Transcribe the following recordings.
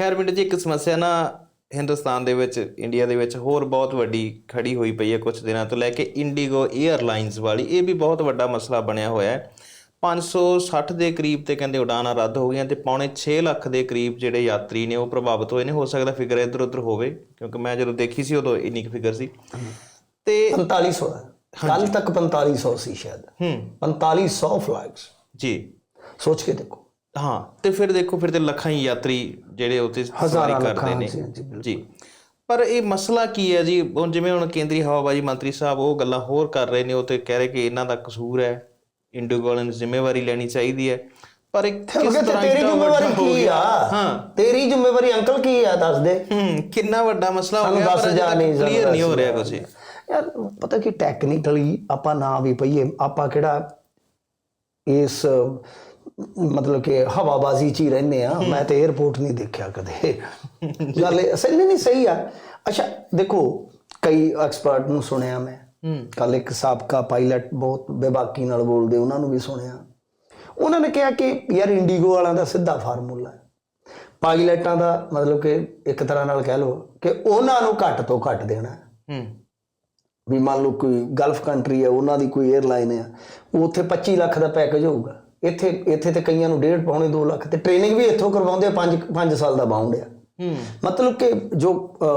ਖੈਰ ਮਿੰਟ ਜੀ ਇੱਕ ਸਮੱਸਿਆ ਨਾ ਹਿੰਦੁਸਤਾਨ ਦੇ ਵਿੱਚ ਇੰਡੀਆ ਦੇ ਵਿੱਚ ਹੋਰ ਬਹੁਤ ਵੱਡੀ ਖੜੀ ਹੋਈ ਪਈ ਹੈ ਕੁਝ ਦਿਨਾਂ ਤੋਂ ਲੈ ਕੇ ਇੰਡੀਗੋ 에ਅਰਲਾਈਨਸ ਵਾਲੀ। ਇਹ ਵੀ ਬਹੁਤ ਵੱਡਾ ਮਸਲਾ ਬਣਿਆ ਹੋਇਆ ਹੈ। 560 ਦੇ ਕਰੀਬ ਤੇ ਕਹਿੰਦੇ ਉਡਾਨਾਂ ਰੱਦ ਹੋ ਗਈਆਂ ਤੇ ਪੌਣੇ 6 ਲੱਖ ਦੇ ਕਰੀਬ ਜਿਹੜੇ ਯਾਤਰੀ ਨੇ ਉਹ ਪ੍ਰਭਾਵਿਤ ਹੋਏ ਨੇ। ਹੋ ਸਕਦਾ ਫਿਗਰ ਇੱਧਰ ਉੱਧਰ ਹੋਵੇ ਕਿਉਂਕਿ ਮੈਂ ਜਦੋਂ ਦੇਖੀ ਸੀ ਉਦੋਂ ਇੰਨੀ ਕੁ ਫਿਗਰ ਸੀ। ਤੇ 4500 ਹੈ ਕੱਲ ਤੱਕ 4500 ਸੀ ਸ਼ਾਇਦ। ਹੂੰ। 4500 ਫਲਾਈਟਸ ਜੀ। ਸੋਚ ਕੇ ਦੇਖੋ। ਹਾਂ ਤੇ ਫਿਰ ਦੇਖੋ ਫਿਰ ਤੇ ਲੱਖਾਂ ਹੀ ਯਾਤਰੀ ਜਿਹੜੇ ਉੱਤੇ ਸਵਾਰੀ ਕਰਦੇ ਨੇ। ਜੀ, ਪਰ ਇਹ ਮਸਲਾ ਕੀ ਹੈ ਜੀ? ਹੁਣ ਜਿਵੇਂ ਹੁਣ ਕੇਂਦਰੀ ਹਵਾਬਾਜ਼ੀ ਮੰਤਰੀ ਸਾਹਿਬ ਉਹ ਗੱਲਾਂ ਹੋਰ ਕਰ ਰਹੇ ਨੇ ਉਹ ਤੇ ਕਹਿ ਰਹੇ ਕਿ ਇਹਨਾਂ ਦਾ ਕਸੂਰ ਹੈ ਇੰਡੀਗੋ ਨੇ ਜ਼ਿੰਮੇਵਾਰੀ ਲੈਣੀ ਚਾਹੀਦੀ ਹੈ। ਪਰ ਇਹ ਕਿਸ ਤਰ੍ਹਾਂ ਤੇਰੀ ਜ਼ਿੰਮੇਵਾਰੀ ਕੀ ਆ? ਹਾਂ। ਤੇਰੀ ਜ਼ਿੰਮੇਵਾਰੀ ਅੰਕਲ ਕੀ ਆ? ਦੱਸ ਦੇ। ਹੂੰ ਕਿੰਨਾ ਵੱਡਾ ਮਸਲਾ ਹੋ ਸਾਨੂੰ ਗਿਆ ਦੱਸ ਪਰ ਜਾ ਨਹੀਂ ਕਲੀਅਰ ਨਹੀਂ ਹੋ ਰਿਹਾ ਕੁਝ ਯਾਰ ਪਤਾ ਕੀ ਟੈਕਨੀਕਲੀ ਆਪਾਂ ਨਾ ਵੀ ਪਈਏ ਆਪਾਂ ਕਿਹੜਾ ਇਸ ਮਤਲਬ ਕਿ ਹਵਾਬਾਜ਼ੀ 'ਚ ਹੀ ਰਹਿੰਦੇ ਆ। ਮੈਂ ਤਾਂ 에어ਪੋਰਟ ਨਹੀਂ ਦੇਖਿਆ ਕਦੇ। ਗੱਲ ਸਹੀ ਨਹੀਂ ਸਹੀ ਆ। ਅੱਛਾ ਦੇਖੋ ਕਈ ਐਕਸਪਰਟ ਨੂੰ ਸੁਣਿਆ ਮੈਂ। ਕੱਲ ਇੱਕ ਸਾਬਕਾ ਪਾਇਲਟ ਬਹੁਤ ਬੇਬਾਕੀ ਨਾਲ ਬੋਲਦੇ ਉਹਨਾਂ ਨੂੰ ਵੀ ਸੁਣਿਆ। ਉਹਨਾਂ ਨੇ ਕਿਹਾ ਕਿ ਯਾਰ ਇੰਡੀਗੋ ਵਾਲਾਂ ਦਾ ਸਿੱਧਾ ਫਾਰਮੂਲਾ ਹੈ। ਪਾਇਲਟਾਂ ਦਾ ਮਤਲਬ ਕਿ ਇੱਕ ਤਰ੍ਹਾਂ ਨਾਲ ਕਹਿ ਲਓ ਕਿ ਉਹਨਾਂ ਨੂੰ ਘੱਟ ਤੋਂ ਘੱਟ ਦੇਣਾ ਹੂੰ। ਵੀ ਮੰਨ ਲਓ ਕੋਈ ਗਲਫ ਕੰਟਰੀ ਹੈ ਉਹਨਾਂ ਦੀ ਕੋਈ 에ਅਰਲਾਈਨ ਹੈ ਉੱਥੇ 25 ਲੱਖ ਦਾ ਪੈਕੇਜ ਹੋਊਗਾ। ਇੱਥੇ ਇੱਥੇ ਤੇ ਕਈਆਂ ਨੂੰ ਡੇਢ ਪੌਣੇ 2 ਲੱਖ ਤੇ ਟ੍ਰੇਨਿੰਗ ਵੀ ਇੱਥੋਂ ਕਰਵਾਉਂਦੇ ਆ 5 5 ਸਾਲ ਦਾ ਬਾਉਂਡ ਆ। ਹੂੰ। ਮਤਲਬ ਕਿ ਜੋ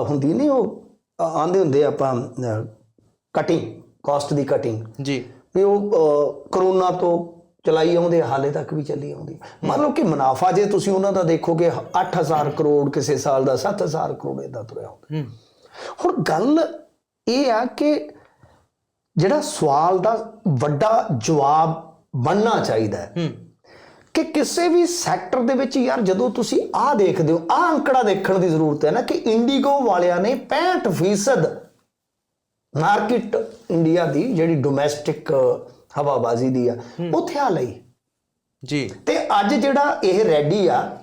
ਹੁੰਦੀ ਨਹੀਂ ਉਹ ਆਂਦੇ ਹੁੰਦੇ ਆਪਾਂ ਕਟਿੰਗ ਕਾਸਟ ਦੀ ਕਟਿੰਗ ਜੀ। ਵੀ ਉਹ ਕਰੋਨਾ ਤੋਂ ਚਲਾਈ ਆਉਂਦੇ ਹਾਲੇ ਤੱਕ ਵੀ ਚੱਲੀ ਆਉਂਦੀ। ਮੰਨ ਲਓ ਕਿ ਮੁਨਾਫਾ ਜੇ ਤੁਸੀਂ ਉਹਨਾਂ ਦਾ ਦੇਖੋਗੇ 8000 ਕਰੋੜ ਕਿਸੇ ਸਾਲ ਦਾ 7000 ਕਰੋੜ ਇਦਾਂ ਤੁਰਿਆ ਹੁੰਦਾ। ਹੁਣ ਗੱਲ ਇਹ ਆ ਕਿ ਜਿਹੜਾ ਸਵਾਲ ਦਾ ਵੱਡਾ ਜਵਾਬ ਬਣਨਾ ਚਾਹੀਦਾ ਹੈ। ਕਿ ਕਿਸੇ ਵੀ ਸੈਕਟਰ ਦੇ ਵਿੱਚ ਯਾਰ ਜਦੋਂ ਤੁਸੀਂ ਆਹ ਦੇਖਦੇ ਹੋ ਆਹ ਅੰਕੜਾ ਦੇਖਣ ਦੀ ਜ਼ਰੂਰਤ ਹੈ ਨਾ ਕਿ ਇੰਡੀਗੋ ਵਾਲਿਆਂ ਨੇ 65% ਮਾਰਕੀਟ ਇੰਡੀਆ ਦੀ ਜਿਹੜੀ ਡੋਮੈਸਟਿਕ ਹਵਾਬਾਜ਼ੀ ਦੀ ਆ ਉੱਥੇ ਆ ਲਈ। ਜੀ। ਤੇ ਅੱਜ ਜਿਹੜਾ ਇਹ ਰੈਡੀ ਆ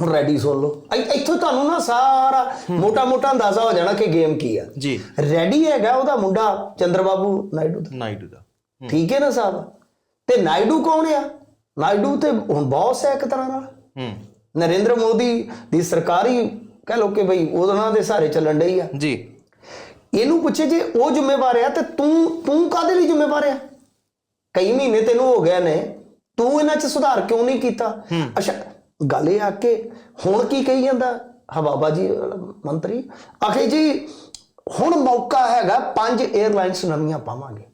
ਹੁਣ ਰੈਡੀ ਸੁਣ ਲਓ। ਇੱਥੋਂ ਤੁਹਾਨੂੰ ਨਾ ਸਾਰਾ ਮੋਟਾ ਮੋਟਾ ਅੰਦਾਜ਼ਾ ਹੋ ਜਾਣਾ ਕਿ ਗੇਮ ਕੀ ਆ। ਜੀ। ਰੈਡੀ ਹੈਗਾ ਉਹਦਾ ਮੁੰਡਾ ਚੰਦਰਬਾਬੂ ਨਾਇਡੂ ਦਾ। ਨਾਈਡੂ ਦਾ। ਠੀਕ ਹੈ ਨਾ ਸਾਹਿਬ? ਤੇ ਨਾਇਡੂ ਕੌਣ ਆ? ਨਾਇਡੂ ਤੇ ਹੁਣ ਬੌਸ ਹੈ ਇੱਕ ਤਰ੍ਹਾਂ ਨਾਲ ਹੂੰ। ਨਰਿੰਦਰ ਮੋਦੀ ਦੀ ਸਰਕਾਰੀ ਕਹਿ ਲੋ ਕਿ ਬਈ ਉਹਨਾਂ ਦੇ ਸਾਰੇ ਚੱਲਣ ਡਈ ਆ। ਜੀ। ਇਹਨੂੰ ਪੁੱਛੇ ਜੇ ਉਹ ਜ਼ਿੰਮੇਵਾਰ ਆ ਤੇ ਤੂੰ ਤੂੰ ਕਾਦੇ ਲਈ ਜ਼ਿੰਮੇਵਾਰ ਆ? ਕਈ ਮਹੀਨੇ ਤੈਨੂੰ ਹੋ ਗਏ ਨੇ ਤੂੰ ਇਹਨਾਂ 'ਚ ਸੁਧਾਰ ਕਿਉਂ ਨਹੀਂ ਕੀਤਾ? ਅੱਛਾ ਗੱਲ ਇਹ ਆ ਕਿ ਹੁਣ ਕੀ ਕਹੀ ਜਾਂਦਾ? ਹਵਾਬਾਜੀ ਵਾਲਾ ਮੰਤਰੀ ਆਖੇ ਜੀ ਹੁਣ ਮੌਕਾ ਹੈਗਾ ਪੰਜ 에ਅਰਲਾਈਨਸ ਨਵੀਆਂ ਪਾਵਾਂਗੇ।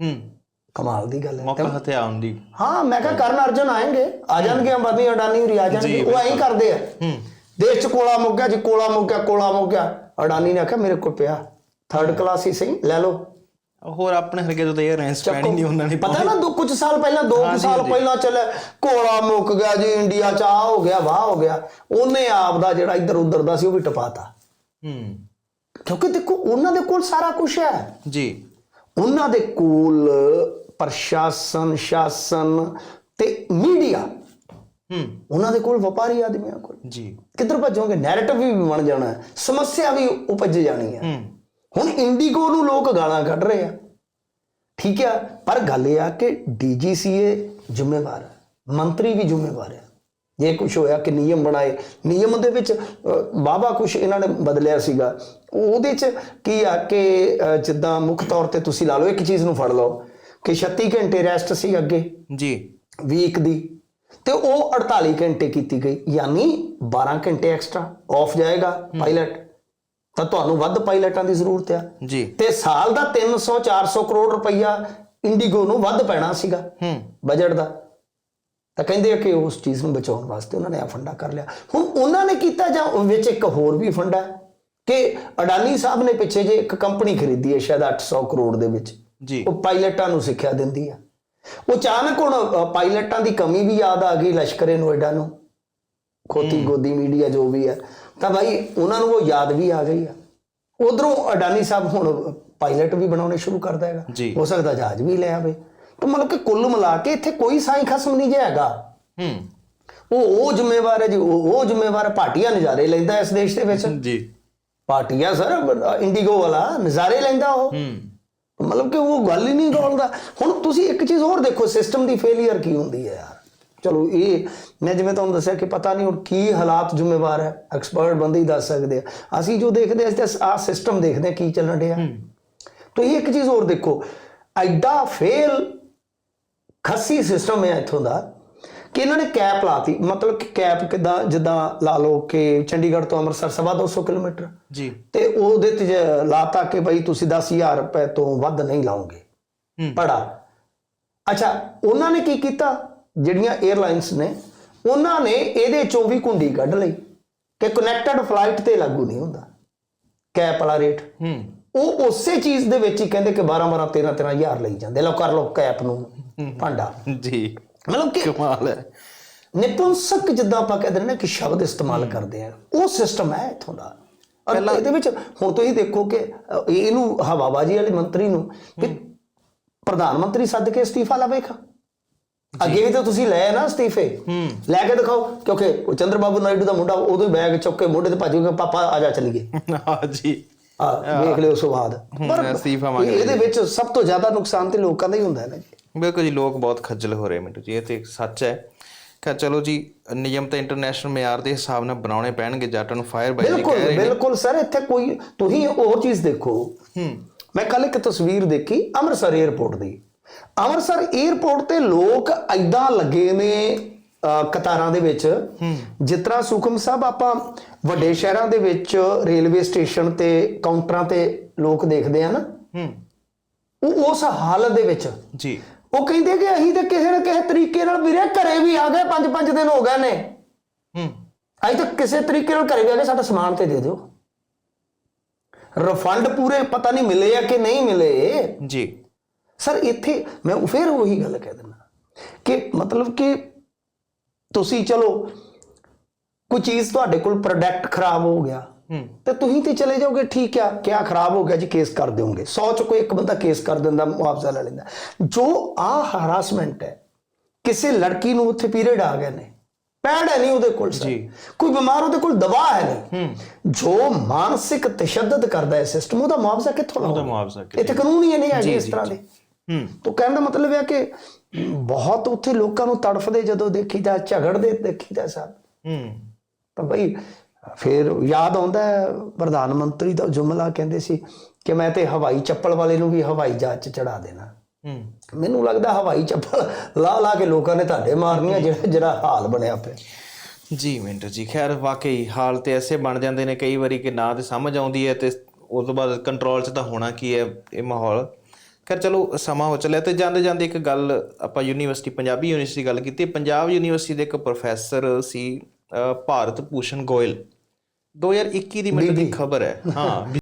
ਹੂੰ। ਕਮਾਲ ਦੀ ਗੱਲ ਹੈ। ਮੌਕਾ ਹਥਿਆਉਣ ਦੀ। ਹਾਂ ਮੈਂ ਕਿਹਾ ਕਰਨ ਅਰਜਨ ਆਏਗੇ। ਆ ਜਾਣਗੇ ਅੰਬਾਨੀ ਅਡਾਨੀ ਹੋਰੀ ਆ ਜਾਣਗੇ। ਉਹ ਐਂ ਕਰਦੇ ਆ। ਹੂੰ। ਦੇਸ਼ ਚ ਕੋਲਾ ਮੁੱਕ ਗਿਆ ਜੀ ਕੋਲਾ ਮੁੱਕ ਗਿਆ ਕੋਲਾ ਮੁੱਕ ਗਿਆ। ਅਡਾਨੀ ਨੇ ਆਖਿਆ ਮੇਰੇ ਕੋਲ ਪਿਆ। ਥਰਡ ਕਲਾਸ ਹੀ ਸਹੀ ਲੈ ਲਓ। ਹੋਰ ਆਪਣੇ ਹਰਗੇ ਜਦੋਂ ਇਹ ਰੈਂਸ ਪੈਣੀ ਨਹੀਂ ਉਹਨਾਂ ਨੇ ਪਤਾ ਨਾ ਦੋ ਕੁਝ ਸਾਲ ਪਹਿਲਾਂ ਦੋ ਕੁ ਸਾਲ ਪਹਿਲਾਂ ਚੱਲੇ ਕੋਲਾ ਮੁੱਕ ਗਿਆ ਜੀ ਇੰਡੀਆ ਚ ਆ ਹੋ ਗਿਆ ਵਾਹ ਹੋ ਗਿਆ। ਉਹਨੇ ਆਪ ਦਾ ਜਿਹੜਾ ਇੱਧਰ ਉੱਧਰ ਦਾ ਸੀ ਉਹ ਵੀ ਟਪਾਤਾ। ਹੂੰ। ਕਿਉਂਕਿ ਦੇਖੋ ਉਹਨਾਂ ਦੇ ਕੋਲ ਸਾਰਾ ਕੁਝ ਹੈ। ਜੀ। ਉਹਨਾਂ ਦੇ ਕੋਲ ਪ੍ਰਸ਼ਾਸਨ ਸ਼ਾਸਨ ਤੇ ਮੀਡੀਆ। ਹੂੰ। ਉਹਨਾਂ ਦੇ ਕੋਲ ਵਪਾਰੀ ਆਦਮੀਆਂ ਕੋਲ। ਜੀ। ਕਿੱਧਰ ਭੱਜੋਗੇ? ਨੈਰੇਟਿਵ ਵੀ ਬਣ ਜਾਣਾ ਹੈ। ਸਮੱਸਿਆ ਵੀ ਉਪਜ ਜਾਣੀ ਹੈ। ਹੂੰ। ਹੁਣ ਇੰਡੀਗੋ ਨੂੰ ਲੋਕ ਗਾਲਾਂ ਕੱਢ ਰਹੇ ਆ। ਠੀਕ ਆ ਪਰ ਗੱਲ ਇਹ ਆ ਕਿ ਡੀਜੀਸੀਏ ਜ਼ਿੰਮੇਵਾਰ ਹੈ। ਮੰਤਰੀ ਵੀ ਜ਼ਿੰਮੇਵਾਰ ਹੈ। ਜੇ ਕੁਝ ਹੋਇਆ ਕਿ ਨਿਯਮ ਬਣਾਏ। ਨਿਯਮ ਦੇ ਵਿੱਚ ਬਾਬਾ ਕੁਝ ਇਹਨਾਂ ਨੇ ਬਦਲਿਆ ਸੀਗਾ। ਉਹਦੇ ਚ ਕੀ ਆ ਕਿ ਜਿੱਦਾਂ ਮੁੱਖ ਤੌਰ ਤੇ ਤੁਸੀਂ ਲਾ ਲਓ ਇੱਕ ਚੀਜ਼ ਨੂੰ ਫੜ ਲਓ। ਕਿ 36 ਘੰਟੇ ਰੈਸਟ ਸੀ ਅੱਗੇ ਜੀ। ਵੀਕ ਦੀ ਤੇ ਉਹ 48 ਘੰਟੇ ਕੀਤੀ ਗਈ ਯਾਨੀ 12 ਘੰਟੇ ਐਕਸਟਰਾ ਆਫ ਜਾਏਗਾ ਪਾਇਲਟ ਤਾਂ ਤੁਹਾਨੂੰ ਵੱਧ ਪਾਇਲਟਾਂ ਦੀ ਜ਼ਰੂਰਤ ਆ। ਜੀ। ਤੇ ਸਾਲ ਦਾ 300 400 ਕਰੋੜ ਰੁਪਈਆ ਇੰਡੀਗੋ ਨੂੰ ਵੱਧ ਪੈਣਾ ਸੀਗਾ ਹੂੰ। ਬਜਟ ਦਾ। ਤਾਂ ਕਹਿੰਦੇ ਆ ਕਿ ਉਸ ਚੀਜ਼ ਨੂੰ ਬਚਾਉਣ ਵਾਸਤੇ ਉਹਨਾਂ ਨੇ ਆ ਫੰਡਾ ਕਰ ਲਿਆ। ਹੁਣ ਉਹਨਾਂ ਨੇ ਕੀਤਾ ਜਾਂ ਵਿੱਚ ਇੱਕ ਹੋਰ ਵੀ ਫੰਡਾ ਕਿ ਅਡਾਨੀ ਸਾਹਿਬ ਨੇ ਪਿੱਛੇ ਜੇ ਇੱਕ ਕੰਪਨੀ ਖਰੀਦੀ ਹੈ ਸ਼ਾਇਦ 800 ਕਰੋੜ ਦੇ ਵਿੱਚ। ਜੀ। ਉਹ ਪਾਇਲਟਾਂ ਨੂੰ ਸਿੱਖਿਆ ਦਿੰਦੀ ਆ। ਉਹ ਅਚਾਨਕ ਹੁਣ ਪਾਇਲਟਾਂ ਦੀ ਕਮੀ ਵੀ ਯਾਦ ਆ ਗਈ ਲਸ਼ਕਰੇ ਨੋਇਡਾ ਨੂੰ। ਖੋਤੀ ਗੋਦੀ ਮੀਡੀਆ ਜੋ ਵੀ ਹੈ ਤਾਂ ਭਾਈ ਉਹਨਾਂ ਨੂੰ ਉਹ ਯਾਦ ਵੀ ਆ ਗਈ ਆ। ਉਧਰੋਂ ਅਡਾਨੀ ਸਾਹਿਬ ਹੁਣ ਪਾਇਲਟ ਵੀ ਬਣਾਉਣੇ ਸ਼ੁਰੂ ਕਰਦਾ ਹੈਗਾ। ਹੋ ਸਕਦਾ ਜਹਾਜ਼ ਵੀ ਲੈ ਆਵੇ। ਤਾਂ ਮਤਲਬ ਕਿ ਕੁੱਲ ਮਿਲਾ ਕੇ ਇੱਥੇ ਕੋਈ ਸਾਈ ਖਸਮ ਨਹੀਂ ਜੇ ਹੈਗਾ। ਹੂੰ। ਉਹ ਉਹ ਜ਼ਿੰਮੇਵਾਰ ਹੈ ਜੀ। ਉਹ ਜ਼ਿੰਮੇਵਾਰ ਹੈ। ਭਾਟੀਆ ਨਜ਼ਾਰੇ ਲੈਂਦਾ ਇਸ ਦੇਸ਼ ਦੇ ਵਿੱਚ। ਜੀ। ਭਾਟੀਆ ਸਰ ਇੰਡੀਗੋ ਵਾਲਾ ਨਜ਼ਾਰੇ ਲੈਂਦਾ ਉਹ। ਹੂੰ। ਮਤਲਬ ਕਿ ਉਹ ਗੱਲ ਹੀ ਨਹੀਂ ਗੋਲਦਾ ਹੁਣ ਤੁਸੀਂ ਇੱਕ ਚੀਜ਼ ਹੋਰ ਦੇਖੋ ਸਿਸਟਮ ਦੀ ਫੇਲਿਅਰ ਕੀ ਹੁੰਦੀ ਹੈ ਯਾਰ। ਚਲੋ ਇਹ ਮੈਂ ਜਿਵੇਂ ਤੁਹਾਨੂੰ ਦੱਸਿਆ ਕਿ ਪਤਾ ਨਹੀਂ ਹੁਣ ਕੀ ਹਾਲਾਤ ਜ਼ਿੰਮੇਵਾਰ ਹੈ। ਐਕਸਪਰਟ ਬੰਦੇ ਹੀ ਦੱਸ ਸਕਦੇ ਆ। ਅਸੀਂ ਜੋ ਦੇਖਦੇ ਅਸੀਂ ਆ ਸਿਸਟਮ ਦੇਖਦੇ ਹਾਂ ਕੀ ਚੱਲਣ ਡਿਆ। ਤੁਸੀਂ ਇੱਕ ਚੀਜ਼ ਹੋਰ ਦੇਖੋ ਐਡਾ ਫੇਲ ਖੱਸੀ ਸਿਸਟਮ ਹੈ ਇੱਥੋਂ ਦਾ। ਕਿ ਇਹਨਾਂ ਨੇ ਕੈਪ ਲਾਤੀ ਮਤਲਬ ਕਿ ਕੈਪ ਕਿਦਾਂ ਜਿੱਦਾਂ ਲਾ ਲਓ ਕਿ ਚੰਡੀਗੜ੍ਹ ਤੋਂ ਅੰਮ੍ਰਿਤਸਰ ਸਵਾ 200 ਕਿਲੋਮੀਟਰ। ਜੀ। ਤੇ ਉਹਦੇ ਤੇ ਲਾਤਾ ਕਿ ਬਈ ਤੁਸੀਂ 10000 ਰੁਪਏ ਤੋਂ ਵੱਧ ਨਹੀਂ ਲਾਓਗੇ ਹੂੰ। ਪੜਾ। ਅੱਛਾ ਉਹਨਾਂ ਨੇ ਕੀ ਕੀਤਾ? ਜਿਹੜੀਆਂ 에ਅਰਲਾਈਨਸ ਨੇ ਉਹਨਾਂ ਨੇ ਇਹਦੇ ਚੋਂ ਵੀ ਕੁੰਡੀ ਕੱਢ ਲਈ ਕਿ ਕਨੈਕਟਡ ਫਲਾਈਟ ਤੇ ਲਾਗੂ ਨਹੀਂ ਹੁੰਦਾ। ਕੈਪ ਵਾਲਾ ਰੇਟ ਹੂੰ। ਉਹ ਉਸੇ ਚੀਜ਼ ਦੇ ਵਿੱਚ ਹੀ ਕਹਿੰਦੇ ਕਿ 12 12 13 13 ਹਜ਼ਾਰ ਲਈ ਜਾਂਦੇ। ਲਓ ਕਰ ਲਓ ਕੈਪ ਨੂੰ ਭਾਂਡਾ। ਜੀ। ਮਤਲਬ ਕਿ ਕਮਾਲ ਹੈ? ਨਿਪੁੰਸਕ ਜਿੱਦਾਂ ਆਪਾਂ ਕਹਿੰਦੇ ਨੇ ਕਿ ਸ਼ਬਦ ਇਸਤੇਮਾਲ ਕਰਦੇ ਆ ਉਹ ਸਿਸਟਮ ਹੈ ਇਥੋਂ ਦਾ। ਔਰ ਇਹਦੇ ਵਿੱਚ ਹੁਣ ਤੁਸੀਂ ਦੇਖੋ ਕਿ ਇਹਨੂੰ ਹਵਾਬਾਜੀ ਵਾਲੇ ਮੰਤਰੀ ਨੂੰ ਕਿ ਪ੍ਰਧਾਨ ਮੰਤਰੀ ਸੱਦ ਕੇ ਅਸਤੀਫਾ ਲਾਵੇਗਾ ਅੱਗੇ ਵੀ ਤਾਂ ਤੁਸੀਂ ਲਏ ਨਾ ਅਸਤੀਫੇ। ਲੈ ਕੇ ਦਿਖਾਓ ਕਿਉਂਕਿ ਉਹ ਚੰਦਰਬਾਬੂ ਨਾਇਡੂ ਦਾ ਮੁੰਡਾ ਉਦੋਂ ਹੀ ਬੈਗ ਚੁੱਕ ਕੇ ਮੋਢੇ ਤੇ ਭੱਜ ਗਿਆ ਪਾਪਾ ਆ ਜਾ ਚਲੀਏ ਹਾਂ ਜੀ। ਆ ਵੇਖ ਲਿਓ ਸਵਾਦ ਪਰ ਅਸਤੀਫਾ ਮੰਗ ਇਹਦੇ ਵਿੱਚ ਸਭ ਤੋਂ ਜ਼ਿਆਦਾ ਨੁਕਸਾਨ ਤੇ ਲੋਕਾਂ ਦਾ ਹੀ ਹੁੰਦਾ ਹੈ ਨਾ ਜੀ। ਬਿਲਕੁਲ ਜੀ ਲੋਕ ਬਹੁਤ ਖੱਜਲ ਹੋ ਰਹੇ ਮਿੰਟੂ ਜੀ ਇਹ ਤੇ ਸੱਚ ਹੈ। ਕਿ ਚਲੋ ਜੀ ਨਿਯਮ ਤਾਂ ਇੰਟਰਨੈਸ਼ਨਲ ਮਿਆਰ ਦੇ ਹਿਸਾਬ ਨਾਲ ਬਣਾਉਣੇ ਪੈਣਗੇ ਜੱਟ ਨੂੰ ਫਾਇਰ ਬਾਈ ਜੀ ਕਹਿ ਰਹੇ ਨੇ। ਬਿਲਕੁਲ ਸਰ ਇੱਥੇ ਕੋਈ ਤੁਸੀਂ ਹੋਰ ਚੀਜ਼ ਦੇਖੋ। ਹੂੰ। ਮੈਂ ਕੱਲ ਇੱਕ ਤਸਵੀਰ ਦੇਖੀ ਅੰਮ੍ਰਿਤਸਰ 에ਅਰਪੋਰਟ ਦੀ। ਅੰਮ੍ਰਿਤਸਰ 에ਅਰਪੋਰਟ ਤੇ ਲੋਕ ਐਦਾਂ ਲੱਗੇ ਨੇ ਕਤਾਰਾਂ ਦੇ ਵਿੱਚ। ਜਿਸ ਤਰ੍ਹਾਂ ਸੁਖਮ ਸਾਹਿਬ ਆਪਾਂ ਵੱਡੇ ਸ਼ਹਿਰਾਂ ਦੇ ਵਿੱਚ ਰੇਲਵੇ ਸਟੇਸ਼ਨ ਤੇ ਕਾਊਂਟਰਾਂ ਤੇ ਲੋਕ ਦੇਖਦੇ ਆ ਨਾ। ਹੂੰ। ਉਹ ਉਸ ਹਾਲਤ ਦੇ ਵਿੱਚ ਜੀ। ਉਹ ਕਹਿੰਦੇ ਕਿ ਅਸੀਂ ਤਾਂ ਕਿਸੇ ਨਾ ਕਿਸੇ ਤਰੀਕੇ ਨਾਲ ਵੀਰੇ ਘਰੇ ਵੀ ਆ ਗਏ ਪੰਜ ਪੰਜ ਦਿਨ ਹੋ ਗਏ ਨੇ। ਹੂੰ। ਅਸੀਂ ਤਾਂ ਕਿਸੇ ਤਰੀਕੇ ਨਾਲ ਘਰੇ ਵੀ ਆ ਗਏ ਸਾਡਾ ਸਮਾਨ ਤੇ ਦੇ ਦਿਓ। ਰਿਫੰਡ ਪੂਰੇ ਪਤਾ ਨਹੀਂ ਮਿਲੇ ਆ ਕਿ ਨਹੀਂ ਮਿਲੇ। ਜੀ। ਸਰ ਇੱਥੇ ਮੈਂ ਫਿਰ ਉਹੀ ਗੱਲ ਕਹਿ ਦਿੰਦਾ ਕਿ ਮਤਲਬ ਕਿ ਤੁਸੀਂ ਚਲੋ ਕੋਈ ਚੀਜ਼ ਤੁਹਾਡੇ ਕੋਲ ਪ੍ਰੋਡਕਟ ਖਰਾਬ ਹੋ ਗਿਆ। ਤੇ ਤੁਸੀਂ ਤੇ ਚਲੇ ਜਾਓਗੇ ਠੀਕ ਆ। ਕਿਆ ਖਰਾਬ ਹੋ ਗਿਆ ਜੀ ਕੇਸ ਕਰ ਦਿਓਗੇ। 100 ਚ ਕੋਈ ਇੱਕ ਬੰਦਾ ਕੇਸ ਕਰ ਦਿੰਦਾ ਮੁਆਵਜ਼ਾ ਲੈ ਲੈਂਦਾ। ਜੋ ਆ ਹਰਾਸਮੈਂਟ ਹੈ ਕਿਸੇ ਲੜਕੀ ਨੂੰ ਉੱਥੇ ਪੀਰੀਅਡ ਆ ਗਏ ਨੇ। ਪੈਡ ਹੈ ਨਹੀਂ ਉਹਦੇ ਕੋਲ। ਜੀ। ਕੋਈ ਬਿਮਾਰ ਉਹਦੇ ਕੋਲ ਦਵਾ ਹੈ ਨਹੀਂ। ਜੋ ਮਾਨਸਿਕ ਤਸ਼ੱਦਦ ਕਰਦਾ ਹੈ ਸਿਸਟਮ ਉਹਦਾ ਮੁਆਵਜ਼ਾ ਕਿੱਥੋਂ ਉਹਦਾ ਲਾਉਂਦਾ ਮੁਆਵਜ਼ਾ ਇੱਥੇ ਕਾਨੂੰਨ ਹੀ ਨਹੀਂ ਹੈਗੇ ਜੀ, ਇਸ ਤਰ੍ਹਾਂ। ਦੇ। ਹੂੰ। ਤੋਂ ਕਹਿਣ ਦਾ ਮਤਲਬ ਹੈ ਕਿ ਬਹੁਤ ਉੱਥੇ ਲੋਕਾਂ ਨੂੰ ਤੜਫਦੇ ਜਦੋਂ ਦੇਖੀਦਾ ਝਗੜਦੇ ਦੇਖੀਦਾ ਸਰ। ਹੂੰ। ਤਾਂ ਬਈ ਫਿਰ ਯਾਦ ਆਉਂਦਾ ਹੈ ਪ੍ਰਧਾਨ ਮੰਤਰੀ ਦਾ ਜੁਮਲਾ ਕਹਿੰਦੇ ਸੀ ਕਿ ਮੈਂ ਤੇ ਹਵਾਈ ਚੱਪਲ ਵਾਲੇ ਨੂੰ ਵੀ ਹਵਾਈ ਜਹਾਜ਼ 'ਚ ਚੜਾ ਦੇਣਾ। ਹੂੰ। ਮੈਨੂੰ ਲੱਗਦਾ ਹਵਾਈ ਚੱਪਲ ਲਾ ਲਾ ਕੇ ਲੋਕਾਂ ਨੇ ਤੁਹਾਡੇ ਮਾਰਨੀਆਂ ਜਿਹੜਾ ਜਿਹੜਾ ਹਾਲ ਬਣਿਆ ਪਿਆ। ਜੀ ਮਿੰਟੂ ਜੀ ਖੈਰ ਵਾਕਈ ਹਾਲ ਤੇ ਐਸੇ ਬਣ ਜਾਂਦੇ ਨੇ ਕਈ ਵਾਰੀ ਕਿ ਨਾ ਤੇ ਸਮਝ ਆਉਂਦੀ ਹੈ ਤੇ ਉਸ ਤੋਂ ਬਾਅਦ ਕੰਟਰੋਲ 'ਚ ਤਾਂ ਹੋਣਾ ਕੀ ਹੈ ਇਹ ਮਾਹੌਲ। ਖੈਰ ਚਲੋ ਸਮਾਂ ਹੋ ਚੱਲਿਆ ਤੇ ਜਾਂਦੇ ਜਾਂਦੇ ਇੱਕ ਗੱਲ ਆਪਾਂ ਯੂਨੀਵਰਸਿਟੀ ਪੰਜਾਬੀ ਯੂਨੀਵਰਸਿਟੀ ਗੱਲ ਕੀਤੀ। ਪੰਜਾਬ ਯੂਨੀਵਰਸਿਟੀ ਦੇ ਇੱਕ ਪ੍ਰੋਫੈਸਰ ਸੀ ਭਾਰਤ ਭੂਸ਼ਣ ਗੋਇਲ। 2021 ਦੀ ਮੈਨੂੰ ਦੀ ਖਬਰ ਹੈ। ਹਾਂ